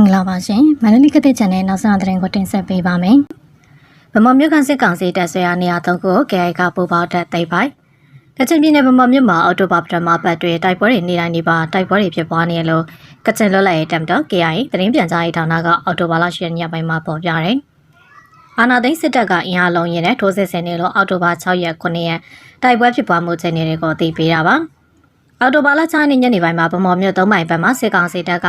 ္ဂလာပါရှင်မန္တလေးကတဲ့ channel နောက်ဆုံးသတင်းကိုတင်ဆက်ပေးပါမယ်ဗမာမြို့ခန့်စစ်ကောင်စီတပ်ဆွေအားနေရာသုံးခုကို KI ကပူပေါင်းတပ်သိမ်းပိုက်ကချင်ပြည်နယ်ဗမာမြို့မှာအော်တိုဘာပထမပတ်တွင်တိုက်ပွဲတွေနေတိုင်းနေပါတိုက်ပွဲတွေဖြစ်ပွားနေရလို့ကချင်လွတ်လပ်ရေးတပ်မတော် KI သတင်းပြန်ကြားရေးဌာနကအော်တိုဘာလ10ရက်ညပိုင်းမှာပေါ်ပြတယ်အာနာသိန်းစစ်တပ်ကအင်အားလုံးရင်နဲ့ထိုးစစ်ဆင်နေလို့အော်တိုဘာ6ရက်9ရက်တိုက်ပွဲဖြစ်ပွားမှုချိန်တွေကိုသိပေးတာပါ အော်တိုဘာလ6ရက်နေ့ညနေပိုင်းမှာဗမော်မြို့သုံးမိုင်ဘက်မှာစစ်ကောင်စီတပ်က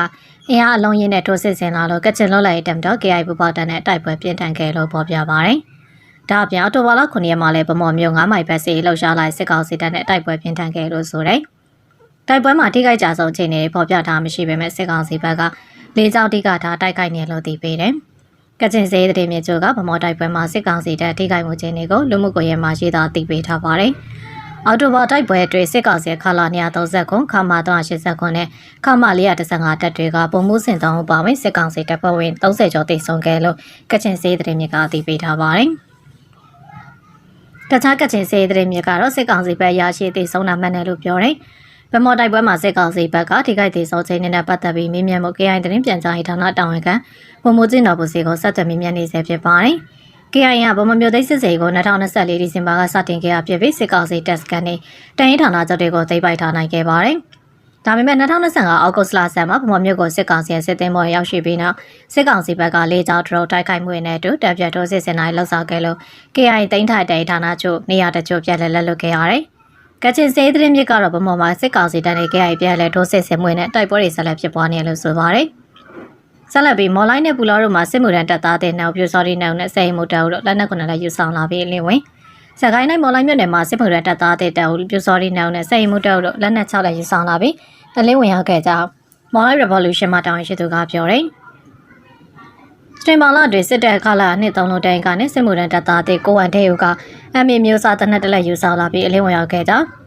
အင်အားအလုံးရင်းနဲ့ထိုးစစ်ဆင်လာလို့ကချင်လွတ်လပ်ရေးတပ်မတော် KI ပူပေါင်းတပ်နဲ့တိုက်ပွဲပြင်းထန်ခဲ့လို့ပေါ်ပြပါရယ်။ဒါအပြင်အော်တိုဘာလ9ရက်မှာလည်းဗမော်မြို့9မိုင်ဘက်စီလှုပ်ရှားလိုက်စစ်ကောင်စီတပ်နဲ့တိုက်ပွဲပြင်းထန်ခဲ့လို့ဆိုတယ်။တိုက်ပွဲမှာထိခိုက်ကြဆုံးချိန်တွေပေါ်ပြထားမရှိပေမဲ့စစ်ကောင်စီဘက်ကလေကြောင်းတိကထားတိုက်ခိုက်နေလို့သိပေးတယ်။ကချင်စေးတဲ့မြေချို့ကဗမော်တိုက်ပွဲမှာစစ်ကောင်စီတပ်ထိခိုက်မှုခြင်းတွေကိုလူမှုကွန်ရက်မှာရေးသားသိပေးထားပါတယ်။ အော်တိုဘာတိုက်ပွဲအတွင်းစစ်ကောင်စီခလာ230ခုခမာ380ခုနဲ့ခမာ415တပ်တွေကပုံမှုစင်တောင်းပါဝင်စစ်ကောင်စီတပ်ဖွဲ့ဝင်30ကျော်တိတ်ဆုံးခဲ့လို့ကချင်စေးတဲ့မြေကအသိပေးထားပါတယ်။တခြားကချင်စေးတဲ့မြေကတော့စစ်ကောင်စီဘက်ရရှိတိတ်ဆုံးတာမှန်တယ်လို့ပြောတယ်။ဗမော်တိုက်ပွဲမှာစစ်ကောင်စီဘက်ကထိခိုက်သေးဆုံးခြင်းနဲ့ပတ်သက်ပြီးမြင်းမြတ်မှု KI သတင်းပြန်ကြားရေးဌာနတာဝန်ခံပုံမှုကျင်းတော်ပူစီကိုဆက်သွယ်မြင်းမြတ်နေစေဖြစ်ပါတယ်။ KIA ကဗမာမျိုးသိစစ်စေးကို2024ဒီဇင်ဘာကစတင်ခဲ့ရဖြစ်ပြီးစစ်ကောင်စီတက်စကန်နဲ့တန်ရင်ဌာနချုပ်တွေကိုသိမ်းပိုက်ထားနိုင်ခဲ့ပါတယ်။ဒါပေမဲ့2025အောက်တိုဘာလဆန်မှာဗမာမျိုးကိုစစ်ကောင်စီရဲ့စစ်သည်မော်ရောက်ရှိပြီးနောက်စစ်ကောင်စီဘက်ကလေကြောင်းဒရုန်းတိုက်ခိုက်မှုနဲ့အတူတပ်ပြတ်ထိုးစစ်ဆင်တိုင်းလှုပ်ဆောင်ခဲ့လို့ KIA သိမ်းထိုက်တဲ့ဌာနချုပ်နေရာတချို့ပြက်လက်လက်လွတ်ခဲ့ရတယ်။ကချင်စေးသတင်းမြစ်ကတော့ဗမာမှာစစ်ကောင်စီတပ်နဲ့ KIA ပြက်လက်ထိုးစစ်ဆင်မှုနဲ့တိုက်ပွဲတွေဆက်လက်ဖြစ်ပွားနေလို့ဆိုပါတယ်။ ဆက်လက်ပြီးမော်လိုက်နဲ့ပူလာတို့မှာစစ်မှုထမ်းတပ်သားတဲ့နောက်ပြူစော်ဒီနောက်နဲ့စိန်မှုတောက်တို့လက်နက်ခုနလည်းယူဆောင်လာပြီးလင်းဝင်စကိုင်းနိုင်မော်လိုက်မြို့နယ်မှာစစ်မှုထမ်းတပ်သားတဲ့တောက်ပြူစော်ဒီနောက်နဲ့စိန်မှုတောက်တို့လက်နက်6လည်းယူဆောင်လာပြီးတလင်းဝင်ရောက်ခဲ့ကြမော်လိုက် revolution မှာတောင်းရှိသူကပြောတယ်စတင်မာလာတွေစစ်တပ်ခလာနှစ်သုံးလုံးတိုင်ကနေစစ်မှုထမ်းတပ်သားတဲ့ကိုဝမ်တဲ့ယူကအမေမျိုးစားတနက်တလက်ယူဆောင်လာပြီးအလင်းဝင်ရောက်ခဲ့ကြ။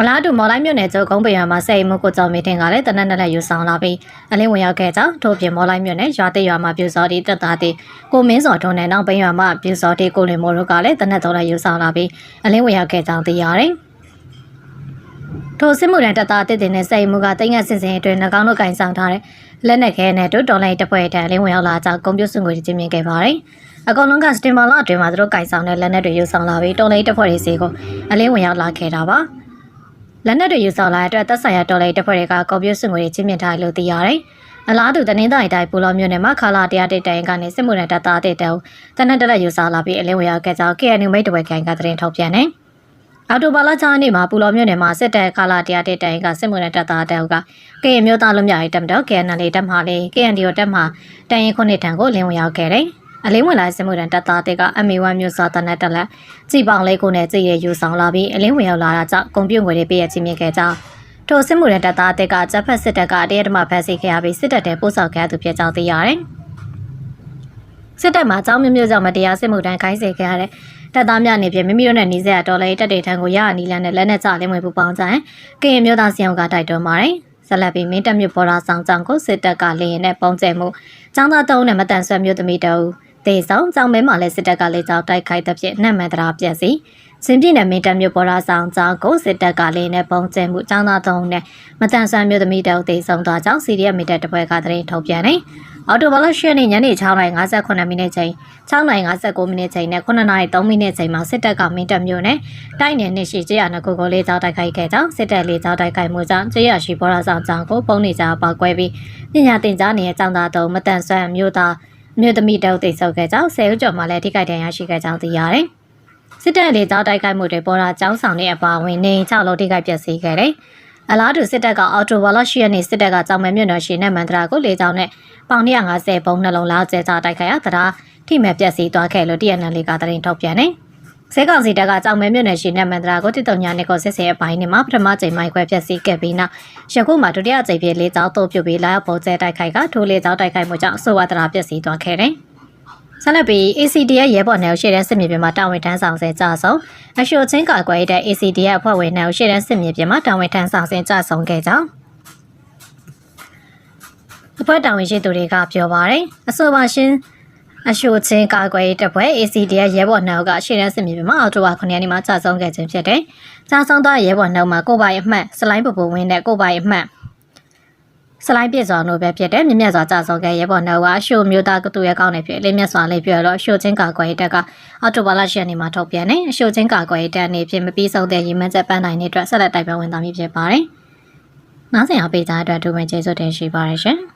အလားတူမော်လိုက်မြို့နယ်ကျုပ်ကုန်းပင်ရွာမှာစိတ်မှုကိုကြောင့်မင်းတင်ကလည်းတနက်နက်လက်ယူဆောင်လာပြီးအလင်းဝင်ရောက်ခဲ့ကြောင်းထို့ပြင်မော်လိုက်မြို့နယ်ရွာတိရွာမှာပြူစော်တီတက်တာတီကိုမင်းစော်ထုံးနဲ့နောက်ပင်ရွာမှာပြူစော်တီကိုလင်မိုးတို့ကလည်းတနက်တော်လက်ယူဆောင်လာပြီးအလင်းဝင်ရောက်ခဲ့ကြောင်းသိရတယ်။ထိုစစ်မှုရန်တပ်သားတစ်တင်နဲ့စိတ်မှုကတိတ်ငတ်စင်စင်အတွင်းနှကောင်းတို့ကင်ဆောင်ထားတဲ့လက်နက်ခဲနဲ့တို့တော်လိုင်းတပွဲတန်အလင်းဝင်ရောက်လာကြောင်းကွန်ပျူတာငွေချင်းမြင်ခဲ့ပါတယ်။အကောင်လုံးကစတင်မာလာအတွင်းမှာသူတို့ကင်ဆောင်တဲ့လက်နက်တွေယူဆောင်လာပြီးတော်လိုင်းတပွဲတွေစီကိုအလင်းဝင်ရောက်လာခဲ့တာပါ။ လက်နက်တွေယူဆောင်လာတဲ့အတွက်သက်ဆိုင်ရာတော်လိုင်းတပ်ဖွဲ့တွေကကွန်ပျူတာငွေတွေချင်းမြင်ထားလို့သိရတယ်။အလားတူတနင်္သာရီတိုင်းပူလောမြို့နယ်မှာခလာတရားတိတ်တိုင်ကနေစစ်မှုနဲ့တပ်သားတဲ့တောင်တနက်တလက်ယူဆောင်လာပြီးအလင်းဝင်ရောက်ခဲ့ကြောင်း KNU မိတ်တဝဲခိုင်ကသတင်းထုတ်ပြန်တယ်။အော်တိုဘာလ6နေ့မှာပူလောမြို့နယ်မှာစစ်တပ်ခလာတရားတိတ်တိုင်ကစစ်မှုနဲ့တပ်သားတောင်ကကရင်မျိုးသားလူမျိုးရေးတပ်တော် KNL တပ်မှလေး KNDO တပ်မှတန်ရင်ခုနှစ်ထံကိုလင်းဝင်ရောက်ခဲ့တယ်။ အလင်းဝင်လာစစ်မှုတန်းတပ်သားတွေက MA1 မျိုးစားတနက်တက်လက်ကြည်ပေါင်လေးကိုနဲ့ကြည်ရယူဆောင်လာပြီးအလင်းဝင်ရောက်လာတာကြောင့်ကွန်ပျူတာငွေတွေပြည့်ရချင်းမြင်ခဲ့ကြောင်းထိုစစ်မှုတန်းတပ်သားတွေကဂျက်ဖက်စစ်တပ်ကတရဓမဖက်စီခဲ့ရပြီးစစ်တပ်တဲ့ပို့ဆောင်ခဲ့သူဖြစ်ကြောင်းသိရတယ်။စစ်တပ်မှာအကြောင်းမျိုးမျိုးကြောင့်မတရားစစ်မှုတန်းခိုင်းစေခဲ့ရတဲ့တပ်သားများနေပြမိမိတို့နဲ့နေဆက်တော်လေးတပ်တွေထံကိုရရနီလန်းနဲ့လက်နဲ့ကြလင်းဝင်ပူပေါင်းကြရင်ကရင်မျိုးသားစီအောင်ကတိုက်တွန်းပါတယ်။ဆက်လက်ပြီးမင်းတပ်မြို့ပေါ်လာဆောင်ကြောင့်ကိုစစ်တပ်ကလေရင်နဲ့ပုံကျဲမှုចောင်းသားတုံးနဲ့မတန်ဆွမ်းမျိုးသမီးတအူ ဒေဆောင်ကြောင်မဲမှာလည်းစစ်တပ်ကလည်းကြောက်တိုက်ခိုက်တဲ့ဖြစ်နှံ့မှန်တရားပြက်စီစင်ပြည့်နယ်မင်းတပ်မြို့ပေါ်လာဆောင်ကြောင်းကိုစစ်တပ်ကလည်းနဲ့ပုံကျဲမှုចောင်းသားသုံးနဲ့မတန်ဆွမ်းမျိုးသမီးတောက်ဒေဆောင်သွားကြောင်းစီရီယက်မီတပ်တပွဲကသတင်းထုတ်ပြန်နေအော်တိုဘလရှယ်နေ့ညနေ6:58မိနစ်ချိန်6:59မိနစ်ချိန်နဲ့9:03မိနစ်ချိန်မှာစစ်တပ်ကမင်းတပ်မြို့နယ်တိုက်နယ်နှစ်ရှိကျေးရနကိုကိုလေးကြောင်းတိုက်ခိုက်ခဲ့ကြောင်းစစ်တပ်လေးကြောင်းတိုက်ခိုက်မှုကြောင့်ကျေးရရှိပေါ်လာဆောင်ကြောင်းကိုပုံနေကြပေါက်ကွဲပြီးပညာသင်ကြားနေတဲ့ចောင်းသားသုံးမတန်ဆွမ်းမျိုးသား မြို့သမီးတောက်တိတ်ဆုပ်ခဲ့ကြောင်းဆယ်ဦးကျော်မှလည်းထိခိုက်ဒဏ်ရာရှိခဲ့ကြောင်းသိရတယ်။စစ်တပ်လေကြောင်းတိုက်ခိုက်မှုတွေပေါ်လာကြောင်းဆောင်တဲ့အပါအဝင်နေ6လုံးထိခိုက်ပျက်စီးခဲ့တယ်။အလားတူစစ်တပ်ကအော်တိုဝါလရှိရနေစစ်တပ်ကကြောင်မဲမြို့နယ်ရှိနေမန္တရာကိုလေကြောင်းနဲ့ပေါင်150ပုံနှလုံးလားကျဲချတိုက်ခိုက်ရတာထိမဲ့ပျက်စီးသွားခဲ့လို့ TNL ကတရင်ထုတ်ပြန်တယ်။ စဲကောင်စီတပ်ကကြောင်မဲမြို့နယ်ရှိနေမန္တရာကိုတိတုံညာနေကိုစစ်ဆေးအပိုင်းနဲ့မှာပထမကြိမ်မိုက်ခွဲဖျက်ဆီးခဲ့ပြီးနောက်ယခုမှဒုတိယကြိမ်ပြလေးကြောင်းတို့ပြုတ်ပြီးလာရောက်ပေါ်ကျဲတိုက်ခိုက်ကထိုးလေးကြောင်းတိုက်ခိုက်မှုကြောင့်အဆိုဝါဒရာပျက်စီးသွားခဲ့တယ်။ဆက်လက်ပြီး ACDF ရဲဘော်နယ်ရှေ့တန်းစစ်မြေပြင်မှာတာဝန်ထမ်းဆောင်ဆဲကြဆုံးအရှိုချင်းကာကွယ်တဲ့ ACDF အဖွဲ့ဝင်နယ်ရှေ့တန်းစစ်မြေပြင်မှာတာဝန်ထမ်းဆောင်ဆဲကြဆုံးခဲ့ကြောင်းအဖွဲ့တာဝန်ရှိသူတွေကပြောပါတယ်အဆိုပါရှင် အရှိုချင်းကာကွယ်ရေးတပ်ဖွဲ့ ACDF ရဲဘော်နှောက်ကရှေ့တန်းစစ်မြေပြင်မှာအော်တိုဝါ9ရက်နေ့မှာကြာဆုံးခဲ့ခြင်းဖြစ်တယ်။ကြာဆုံးသောရဲဘော်နှောက်မှာကိုပိုင်အမှတ်စလိုင်းပပဝင်းနဲ့ကိုပိုင်အမှတ်စလိုက်ပြစ်စွာလို့ပဲဖြစ်တဲ့မြင့်မြတ်စွာကြာဆုံးခဲ့ရဲဘော်နှုတ်ကအရှိုမျိုးသားကသူရဲ့ကောင်းနေဖြစ်လေးမြတ်စွာလေးပြောတော့အရှိုချင်းကာကွယ်ရေးတပ်ကအော်တိုဘာလ10ရက်နေ့မှာထုတ်ပြန်နေအရှိုချင်းကာကွယ်ရေးတပ်အနေဖြင့်မပြီးဆုံးတဲ့ရည်မှန်းချက်ပန်းနိုင်တဲ့အတွက်ဆက်လက်တိုက်ပွဲဝင်သွားမည်ဖြစ်ပါတယ်။နောက်ဆက်အောင်ပေးကြတဲ့အတွက်ဒုမဲ့ကျေးဇူးတင်ရှိပါတယ်ရှင်။